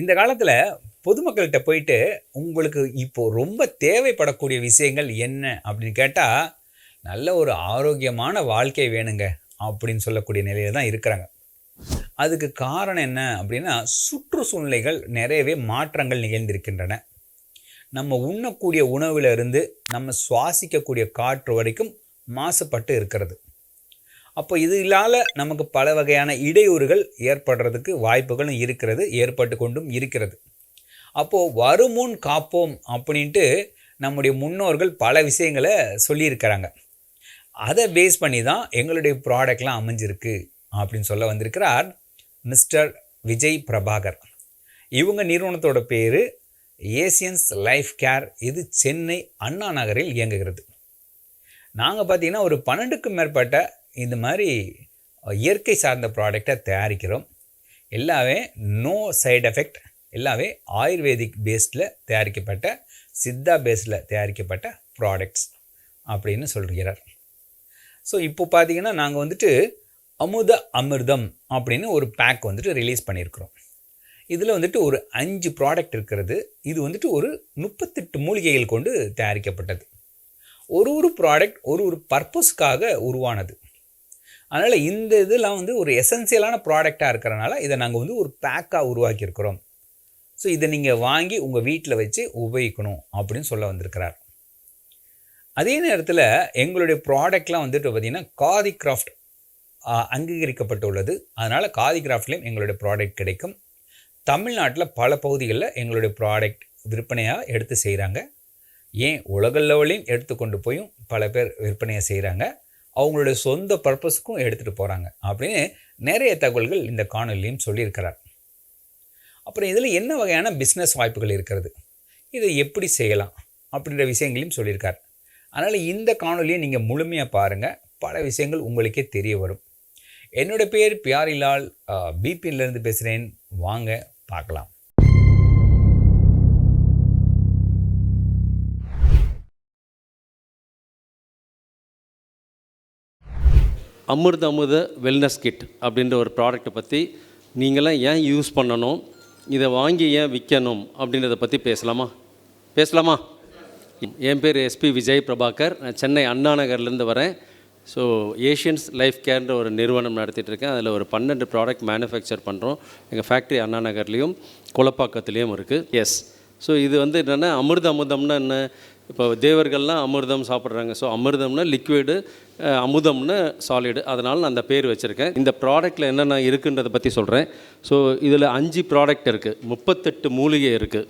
இந்த காலத்தில் பொதுமக்கள்கிட்ட போயிட்டு உங்களுக்கு இப்போது ரொம்ப தேவைப்படக்கூடிய விஷயங்கள் என்ன? அப்படின்னு கேட்டால் நல்ல ஒரு ஆரோக்கியமான வாழ்க்கை வேணுங்க அப்படின்னு சொல்லக்கூடிய நிலையில் தான் இருக்கிறாங்க. அதுக்கு காரணம் என்ன அப்படின்னா சுற்றுச்சூழ்நிலைகள் நிறையவே மாற்றங்கள் நிகழ்ந்திருக்கின்றன. நம்ம உண்ணக்கூடிய உணவிலிருந்து நம்ம சுவாசிக்கக்கூடிய காற்று வரைக்கும் மாசுபட்டு இருக்கிறது. அப்போ இது இல்லாத நமக்கு பல வகையான இடையூறுகள் ஏற்படுறதுக்கு வாய்ப்புகளும் இருக்கிறது ஏற்பட்டு கொண்டும் இருக்கிறது. அப்போது வருமுன் காப்போம் அப்படின்ட்டு நம்முடைய முன்னோர்கள் பல விஷயங்களை சொல்லியிருக்கிறாங்க. அதை பேஸ் பண்ணி தான் எங்களுடைய ப்ராடக்ட்லாம் அமைஞ்சிருக்கு அப்படின்னு சொல்ல வந்திருக்கிறார் மிஸ்டர் விஜய் பிரபாகர். இவங்க நிறுவனத்தோட பேர் ஏசியன்ஸ் லைஃப் கேர் இது சென்னை அண்ணா நகரில் இயங்குகிறது. நாங்கள் பார்த்தீங்கன்னா ஒரு பன்னெண்டுக்கும் மேற்பட்ட இந்த மாதிரி இயற்கை சார்ந்த ப்ராடக்டை தயாரிக்கிறோம். எல்லாமே நோ சைடு எஃபெக்ட் எல்லாமே ஆயுர்வேதிக் பேஸ்டில் தயாரிக்கப்பட்ட சித்தா பேஸில் தயாரிக்கப்பட்ட ப்ராடக்ட்ஸ் அப்படின்னு சொல்கிறார். ஸோ இப்போ பார்த்தீங்கன்னா நாங்கள் வந்துட்டு அமுத அமிர்தம் அப்படின்னு ஒரு பேக் வந்துட்டு ரிலீஸ் பண்ணியிருக்கிறோம். இதில் வந்துட்டு ஒரு அஞ்சு ப்ராடக்ட் இருக்கிறது. இது வந்துட்டு ஒரு முப்பத்தெட்டு மூலிகைகள் கொண்டு தயாரிக்கப்பட்டது. ஒரு ஒரு ப்ராடக்ட் ஒரு ஒரு பர்பஸ்க்காக உருவானது. அதனால் இந்த இதெல்லாம் வந்து ஒரு எசென்சியலான ப்ராடக்டாக இருக்கிறனால இதை நாங்கள் வந்து ஒரு பேக்காக உருவாக்கியிருக்கிறோம். ஸோ இதை நீங்கள் வாங்கி உங்கள் வீட்டில் வச்சு உபயோகிக்கணும் அப்படின்னு சொல்ல வந்திருக்கிறார். அதே நேரத்தில் எங்களுடைய ப்ராடக்ட்லாம் வந்துட்டு பார்த்திங்கன்னா காதி கிராஃப்ட் அங்கீகரிக்கப்பட்டுள்ளது. அதனால் காதி கிராஃப்ட்லேயும் எங்களுடைய ப்ராடக்ட் கிடைக்கும். தமிழ்நாட்டில் பல பகுதிகளில் எங்களுடைய ப்ராடக்ட் விற்பனையாக எடுத்து செய்கிறாங்க ஏன் உலக லெவலையும் எடுத்துக்கொண்டு போயும் பல பேர் விற்பனையை செய்கிறாங்க அவங்களுடைய சொந்த பர்பஸுக்கும் எடுத்துகிட்டு போகிறாங்க அப்படின்னு நிறைய தகவல்கள் இந்த காணொலியும் சொல்லியிருக்கிறார். அப்புறம் இதில் என்ன வகையான பிஸ்னஸ் வாய்ப்புகள் இருக்கிறது? இதை எப்படி செய்யலாம்? அப்படின்ற விஷயங்களையும் சொல்லியிருக்கார். அதனால் இந்த காணொலியை நீங்கள் முழுமையாக பாருங்கள் பல விஷயங்கள் உங்களுக்கே தெரிய வரும். என்னோடய பேர் பியாரிலால். பிபின்லேருந்து பேசுகிறேன் வாங்க பார்க்கலாம். அமிர்த அமுத வெல்னஸ் கிட் அப்படின்ற ஒரு ப்ராடக்ட்டை பற்றி நீங்களாம் ஏன் யூஸ் பண்ணணும்? இதை வாங்கி ஏன் விற்கணும் அப்படின்றத பற்றி பேசலாமா? பேசலாமா? என் பேர் எஸ்பி விஜய் பிரபாகர். நான் சென்னை அண்ணா நகர்லேருந்து வரேன். ஸோ ஏஷியன்ஸ் லைஃப் கேர்ன்ற ஒரு நிறுவனம் நடத்திட்டுருக்கேன் அதில் ஒரு பன்னெண்டு ப்ராடக்ட் மேனுஃபேக்சர் பண்ணுறோம் எங்கள் ஃபேக்ட்ரி அண்ணா நகர்லேயும் குளப்பாக்கத்துலேயும் இருக்குது எஸ் ஸோ இது வந்து என்னென்னா அமிர்த அமுதம்னா என்ன? இப்போ தேவர்கள்லாம் அமிர்தம் சாப்பிட்றாங்க. ஸோ அமிர்தம்னா லிக்விடு அமுதம்னு சாலிடு அதனால் நான் அந்த பேர் வச்சுருக்கேன். இந்த ப்ராடக்ட்டில் என்னென்ன இருக்குன்றதை பற்றி சொல்கிறேன் ஸோ இதில் அஞ்சு ப்ராடக்ட் இருக்குது முப்பத்தெட்டு மூலிகை இருக்குது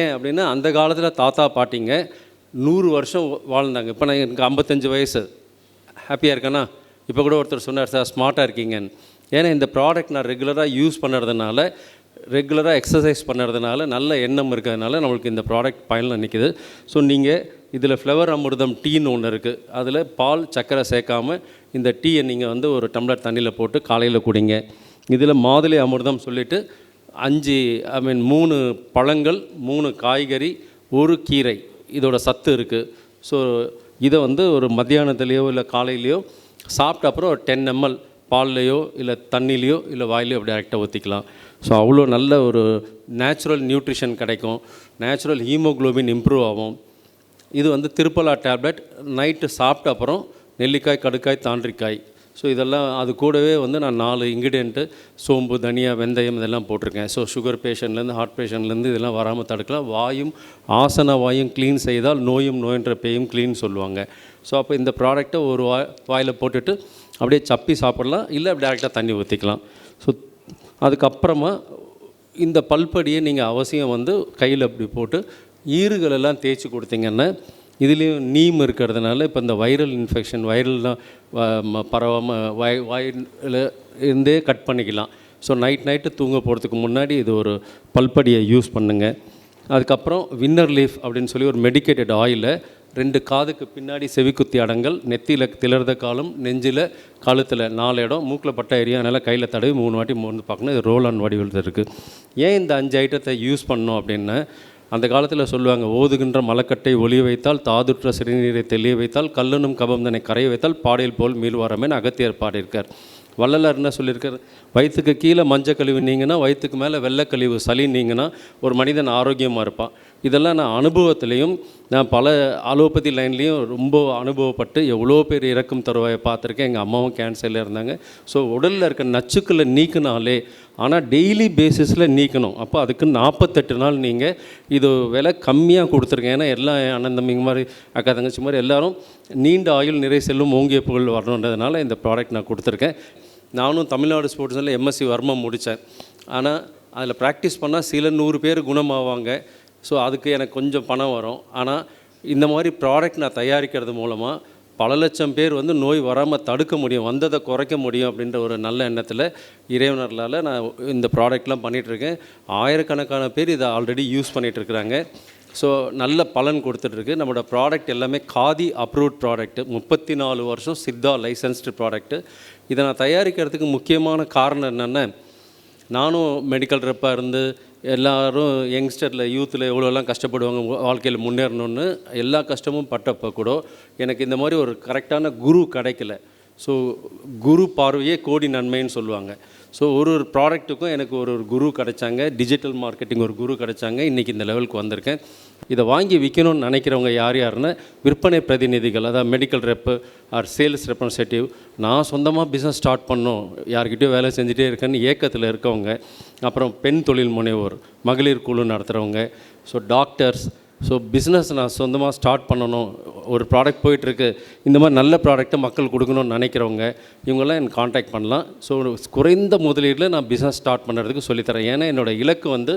ஏன் அப்படின்னா அந்த காலத்தில் தாத்தா பாட்டிங்க நூறு வருஷம் வாழ்ந்தாங்க. இப்போ நான் எனக்கு ஐம்பத்தஞ்சு வயசு. ஹாப்பியாக இருக்கேன்னா இப்போ கூட ஒருத்தர் சொன்னார் சார் ஸ்மார்ட்டாக இருக்கீங்கன்னு. ஏன்னா இந்த ப்ராடக்ட் நான் ரெகுலராக யூஸ் பண்ணுறதுனால ரெகுலராக எக்ஸசைஸ் பண்ணுறதுனால நல்ல எண்ணம் இருக்கிறதுனால நம்மளுக்கு இந்த ப்ராடக்ட் பயனில் நிற்கிது ஸோ நீங்கள் இதில் ஃப்ளவர் அமிர்தம் டீன்னு ஒன்று இருக்குது அதில் பால் சர்க்கரை சேர்க்காம இந்த டீயை நீங்கள் வந்து ஒரு டம்ளர் தண்ணியில் போட்டு காலையில் குடிங்க. இதில் மாதுளை அமிர்தம் சொல்லிவிட்டு அஞ்சு ஐ மீன் மூணு பழங்கள் மூணு காய்கறி ஒரு கீரை இதோட சத்து இருக்குது ஸோ இதை வந்து ஒரு மத்தியானத்துலேயோ இல்லை காலையிலையோ சாப்பிட்ட அப்புறம் ஒரு டென் எம்எல் பால்லையோ இல்லை தண்ணிலையோ இல்லை வாயிலையோ அப்படி டேரெக்டாக ஊற்றிக்கலாம் ஸோ அவ்வளோ நல்ல ஒரு நேச்சுரல் நியூட்ரிஷன் கிடைக்கும். நேச்சுரல் ஹீமோக்ளோபின் இம்ப்ரூவ் ஆகும். இது வந்து திருப்பலா டேப்லெட் நைட்டு சாப்பிட்ட அப்புறம் நெல்லிக்காய் கடுக்காய் தாண்டிக்காய். ஸோ இதெல்லாம் அது கூடவே வந்து நான் நாலு இன்க்ரீடியண்ட்டு சோம்பு தனியா வெந்தயம் இதெல்லாம் போட்டிருக்கேன். ஸோ சுகர் பேஷண்ட்லேருந்து ஹார்ட் பேஷண்ட்லேருந்து இதெல்லாம் வராமல் தடுக்கலாம். வாயும் ஆசன வாயும் க்ளீன் செய்தால் நோயும் நோயென்ற பேயும் க்ளீன் சொல்லுவாங்க. ஸோ அப்போ இந்த ப்ராடக்ட்டை ஒரு வாய் வாயில் போட்டுட்டு அப்படியே சப்பி சாப்பிடலாம். இல்லை டேரெக்டாக தண்ணி ஊற்றிக்கலாம் ஸோ அதுக்கப்புறமா இந்த பல்படியை நீங்கள் அவசியம் வந்து கையில் அப்படி போட்டு ஈறுகளெல்லாம் தேய்ச்சி கொடுத்தீங்கன்னா இதுலேயும் நீம் இருக்கிறதுனால இப்போ இந்த வைரல் இன்ஃபெக்ஷன் வைரல்லாம் பரவாமல் வாய் வாயில் இருந்தே கட் பண்ணிக்கலாம். ஸோ நைட் நைட்டு தூங்க போகிறதுக்கு முன்னாடி இது ஒரு பல்படியை யூஸ் பண்ணுங்கள் அதுக்கப்புறம் வின்னர் லீஃப் அப்படின்னு சொல்லி ஒரு மெடிக்கேட்டட் ஆயிலை ரெண்டு காதுக்கு பின்னாடி செவிக்குத்தி அடங்கல் நெத்தியில் திளர்த காலம் நெஞ்சில் கழுத்தில் நாலு இடம் மூக்கில் பட்ட ஏரியானால கையில் தடவி மூணு வாட்டி மூணு பார்க்கணும். இது ரோல் ஆன் வடிவில் இருக்குது ஏன் இந்த அஞ்சு ஐட்டத்தை யூஸ் பண்ணோம் அப்படின்னா? அந்த காலத்தில் சொல்லுவாங்க ஓதுகின்ற மலக்கட்டை ஒளிய வைத்தால் தாதுற்ற சிறுநீரை தெளிய வைத்தால் கல்லனும் தன்னை கரைய வைத்தால் பாடையில் போல் மீள்வாரமேன்னு அகத்தியர் பாடியிருக்கார். வள்ளலார் என்ன சொல்லியிருக்காரு. வயிற்றுக்கு கீழே மஞ்சள் கழிவு நீங்கன்னா வயிற்றுக்கு மேலே வெள்ளை கழிவு சளி நீங்கன்னா ஒரு மனிதன் ஆரோக்கியமாக இருப்பான். இதெல்லாம் நான் அனுபவத்துலேயும் நான் பல அலோபதி லைன்லேயும் ரொம்ப அனுபவப்பட்டு எவ்வளோ பேர் இறக்கும் தருவாயை பார்த்துருக்கேன். எங்கள் அம்மாவும் கேன்சரில் இருந்தாங்க. ஸோ உடலில் இருக்க நச்சுக்களை நீக்கினாலே ஆனால் டெய்லி பேசிஸில் நீக்கணும். அப்போ அதுக்கு நாற்பத்தெட்டு நாள் நீங்கள் இது விலை கம்மியாக கொடுத்துருக்கேன். ஏன்னா எல்லா அனந்தமிங்க மாதிரி அக்கா தங்கச்சி மாதிரி எல்லோரும் நீண்ட ஆயுள் நிறை செல்லும் ஓங்கிய புகழ் வரணுன்றதுனால இந்த ப்ராடக்ட் நான் கொடுத்துருக்கேன். நானும் தமிழ்நாடு ஸ்போர்ட்ஸில் எம்எஸ்சி வர்மம் முடித்தேன். ஆனால் அதில் ப்ராக்டிஸ் பண்ணால் சில நூறு பேர் குணமாவாங்க. ஸோ அதுக்கு எனக்கு கொஞ்சம் பணம் வரும். ஆனால் இந்த மாதிரி ப்ராடக்ட் நான் தயாரிக்கிறது மூலமாக பல லட்சம் பேர் வந்து நோய் வராமல் தடுக்க முடியும் வந்ததை குறைக்க முடியும் அப்படின்ற ஒரு நல்ல எண்ணத்தில் இறைவனர்களால் நான் இந்த ப்ராடக்ட்லாம் பண்ணிகிட்ருக்கேன் ஆயிரக்கணக்கான பேர் இதை ஆல்ரெடி யூஸ் பண்ணிகிட்ருக்குறாங்க ஸோ நல்ல பலன் கொடுத்துட்ருக்கு நம்மளோட ப்ராடக்ட் எல்லாமே காதி அப்ரூவ்ட் ப்ராடக்ட்டு முப்பத்தி நாலு வருஷம் சித்தா லைசன்ஸ்டு ப்ராடக்ட்டு இதை நான் தயாரிக்கிறதுக்கு முக்கியமான காரணம் என்னென்னா நானும் மெடிக்கல் ரெப்பாக இருந்து எல்லாரும் யங்ஸ்டரில் யூத்தில் எவ்வளோலாம் கஷ்டப்படுவாங்க வாழ்க்கையில் முன்னேறணும்னு எல்லா கஷ்டமும் பட்டப்போ கூட எனக்கு இந்த மாதிரி ஒரு கரெக்டான குரு கிடைக்கல. ஸோ குரு பார்வையே கோடி நன்மைன்னு சொல்லுவாங்க. ஸோ ஒரு ஒரு ப்ராடக்ட்டுக்கும் எனக்கு ஒரு ஒரு குரு கிடைச்சாங்க. டிஜிட்டல் மார்க்கெட்டிங் ஒரு குரு கிடைச்சாங்க. இன்றைக்கி இந்த லெவலுக்கு வந்திருக்கேன். இதை வாங்கி விற்கணும்னு நினைக்கிறவங்க யார் யாருன்னா விற்பனை பிரதிநிதிகள் அதாவது medical rep or sales representative நான் சொந்தமாக பிஸ்னஸ் ஸ்டார்ட் பண்ணோம் யார்கிட்டயோ வேலை செஞ்சுட்டே இருக்கேன்னு ஏக்கத்தில் இருக்கவங்க. அப்புறம் பெண் தொழில் முனைவோர் மகளிர் குழு நடத்துகிறவங்க ஸோ டாக்டர்ஸ் ஸோ பிஸ்னஸ் நான் சொந்தமாக ஸ்டார்ட் பண்ணணும். ஒரு ப்ராடக்ட் போயிட்டுருக்கு. இந்த மாதிரி நல்ல ப்ராடக்ட்டை மக்கள் கொடுக்கணும்னு நினைக்கிறவங்க இவங்கெல்லாம் எனக்கு காண்டாக்ட் பண்ணலாம். ஸோ குறைந்த முதலீட்டில் நான் பிஸ்னஸ் ஸ்டார்ட் பண்ணுறதுக்கு சொல்லித்தரேன். ஏன்னா என்னோடய இலக்கு வந்து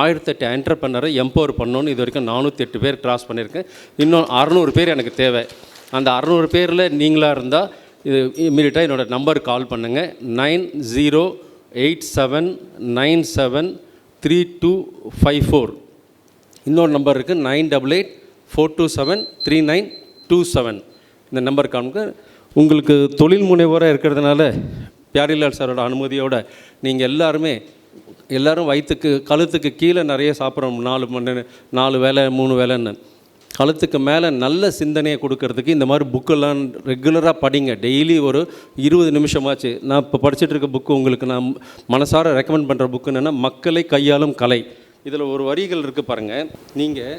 ஆயிரத்தெட்டு என்டர்பனரை எம்பவர் பண்ணணும்னு இது வரைக்கும் நானூற்றி எட்டு பேர் கிராஸ் பண்ணியிருக்கேன். இன்னும் அறநூறு பேர் எனக்கு தேவை. அந்த அறநூறு பேரில் நீங்களாக இருந்தால் இது இம்மீடியட்டாக என்னோடய நம்பர் கால் பண்ணுங்கள் nine zero eight seven nine seven three two five four. இன்னொரு நம்பர் இருக்குது nine double eight four two seven three nine two seven இந்த நம்பர் காமிக்க உங்களுக்கு தொழில் முனைவோராக இருக்கிறதுனால பியாரிலால் சாரோட அனுமதியோடு நீங்கள் எல்லாருமே எல்லோரும் வயிற்றுக்கு கழுத்துக்கு கீழே நிறைய சாப்பிட்றோம் நாலு மணி நாலு வேலை மூணு வேலைன்னு கழுத்துக்கு மேலே நல்ல சிந்தனையை கொடுக்கறதுக்கு இந்த மாதிரி புக்கெல்லாம் ரெகுலராக படிங்க. டெய்லி ஒரு இருபது நிமிஷமாச்சு. நான் இப்போ படிச்சுட்டு இருக்க புக்கு உங்களுக்கு நான் மனசார ரெக்கமெண்ட் பண்ணுற புக்கு என்னென்னா மக்களை கையாளும் கலை. இதில் ஒரு வரிகள் இருக்குது பாருங்கள் நீங்கள்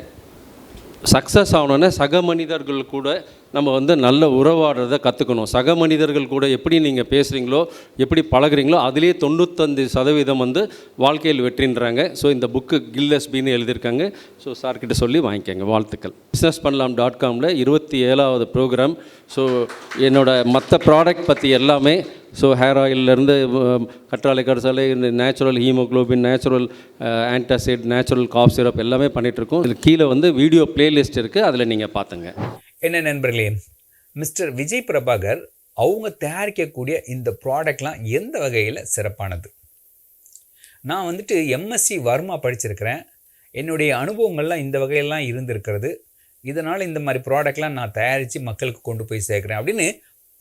சக்ஸஸ் ஆகணுன்னா சக மனிதர்கள் கூட நம்ம வந்து நல்ல உறவாடுறதை கற்றுக்கணும் சக மனிதர்கள் கூட எப்படி நீங்கள் பேசுகிறீங்களோ எப்படி பழகுறீங்களோ அதுலேயே தொண்ணூத்தஞ்சு சதவீதம் வந்து வாழ்க்கையில் வெற்றின்றாங்க. ஸோ இந்த புக்கு கில்லஸ்பின்னு எழுதியிருக்காங்க. ஸோ சார்கிட்ட சொல்லி வாங்கிக்கோங்க. வாழ்த்துக்கள். பிஸ்னஸ் பண்ணலாம் டாட் காமில் இருபத்தி ஏழாவது ப்ரோக்ராம் ஸோ என்னோட மற்ற ப்ராடக்ட் பற்றி எல்லாமே ஸோ ஹேர் ஆயிலிருந்து கற்றாழை கடைசாலை இந்த natural haemoglobin natural antacid natural cough syrup எல்லாமே பண்ணிகிட்ருக்கோம் இதில் கீழே வந்து வீடியோ பிளேலிஸ்ட் இருக்குது அதில் நீங்கள் பார்த்துங்க என்ன நண்பர்களே மிஸ்டர் விஜய் பிரபாகர் அவங்க தயாரிக்கக்கூடிய இந்த ப்ராடக்ட்லாம் எந்த வகையில் சிறப்பானது? நான் வந்துட்டு எம்எஸ்சி வர்மா படிச்சிருக்கிறேன். என்னுடைய அனுபவங்கள்லாம் இந்த வகையெல்லாம் இருந்திருக்கிறது. இதனால் இந்த மாதிரி ப்ராடக்ட்லாம் நான் தயாரித்து மக்களுக்கு கொண்டு போய் சேர்க்குறேன் அப்படின்னு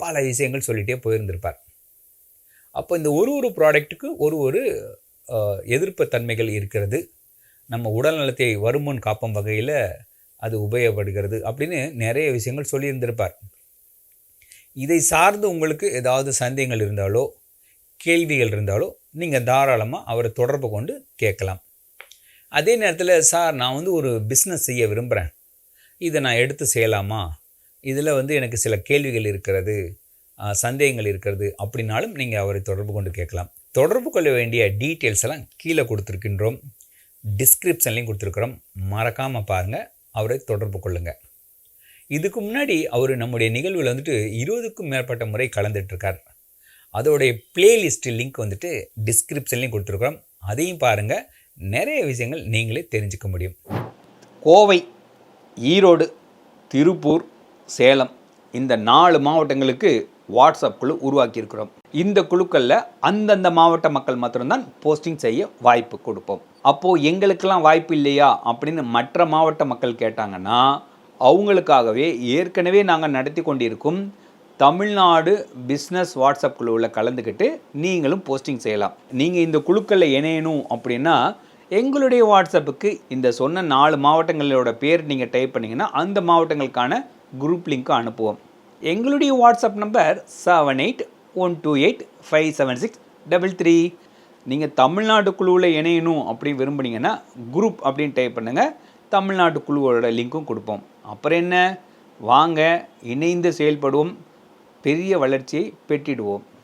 பல விஷயங்கள் சொல்லிகிட்டே போயிருந்திருப்பார். அப்போ இந்த ஒரு ஒரு ப்ராடக்ட்டுக்கு ஒரு ஒரு எதிர்ப்பு தன்மைகள் இருக்கிறது. நம்ம உடல்நலத்தை வருமுன் காப்பும் வகையில் அது உபயோகப்படுகிறது அப்படின்னு நிறைய விஷயங்கள் சொல்லியிருந்திருப்பார். இதை சார்ந்து உங்களுக்கு ஏதாவது சந்தேகங்கள் இருந்தாலோ கேள்விகள் இருந்தாலோ நீங்கள் தாராளமாக அவரை தொடர்பு கொண்டு கேட்கலாம். அதே நேரத்தில் சார் நான் வந்து ஒரு பிஸ்னஸ் செய்ய விரும்புகிறேன் இதை நான் எடுத்து செய்யலாமா? இதில் வந்து எனக்கு சில கேள்விகள் இருக்கிறது சந்தேகங்கள் இருக்கிறது அப்படின்னாலும் நீங்கள் அவரை தொடர்பு கொண்டு கேட்கலாம். தொடர்பு கொள்ள வேண்டிய டீட்டெயில்ஸ் எல்லாம் கீழே கொடுத்துருக்கின்றோம். டிஸ்கிரிப்ஷன்லேயும் கொடுத்துருக்குறோம். மறக்காமல் பாருங்கள் அவரை தொடர்பு கொள்ளுங்கள் இதுக்கு முன்னாடி அவர் நம்முடைய நிகழ்வில் வந்துட்டு இருபதுக்கும் மேற்பட்ட முறை கலந்துட்டுருக்கார் அதோடைய பிளேலிஸ்ட் லிங்க் வந்துட்டு டிஸ்கிரிப்ஷன்லையும் கொடுத்துருக்குறோம். அதையும் பாருங்கள் நிறைய விஷயங்கள் நீங்களே தெரிஞ்சுக்க முடியும். கோவை ஈரோடு திருப்பூர் சேலம் இந்த நாலு மாவட்டங்களுக்கு வாட்ஸ்அப் குழு உருவாக்கியிருக்கிறோம். இந்த குழுக்களில் அந்தந்த மாவட்ட மக்கள் மாத்திரம்தான் போஸ்டிங் செய்ய வாய்ப்பு கொடுப்போம். அப்போது எங்களுக்கெல்லாம் வாய்ப்பு இல்லையா அப்படின்னு மற்ற மாவட்ட மக்கள் கேட்டாங்கன்னா அவங்களுக்காகவே ஏற்கனவே நாங்கள் நடத்தி கொண்டிருக்கும் தமிழ்நாடு பிஸ்னஸ் வாட்ஸ்அப் குழுவில் கலந்துக்கிட்டு நீங்களும் போஸ்டிங் செய்யலாம். நீங்கள் இந்த குழுக்களில் இணையணும் அப்படின்னா எங்களுடைய வாட்ஸ்அப்புக்கு இந்த சொன்ன நாலு மாவட்டங்களோட பேர் நீங்கள் டைப் பண்ணிங்கன்னா அந்த மாவட்டங்களுக்கான குரூப் லிங்க்கு அனுப்புவோம். எங்களுடைய WhatsApp number seven eight one two eight five seven six double three நீங்கள் தமிழ்நாடு குழுவில் இணையணும் அப்படின்னு விரும்புனீங்கன்னா குரூப் அப்படின்னு டைப் பண்ணுங்கள் தமிழ்நாடு குழுவோட லிங்க்கும் கொடுப்போம். அப்புறம் என்ன? வாங்க இணைந்து செயல்படுவோம். பெரிய வளர்ச்சியை பெற்றிடுவோம்.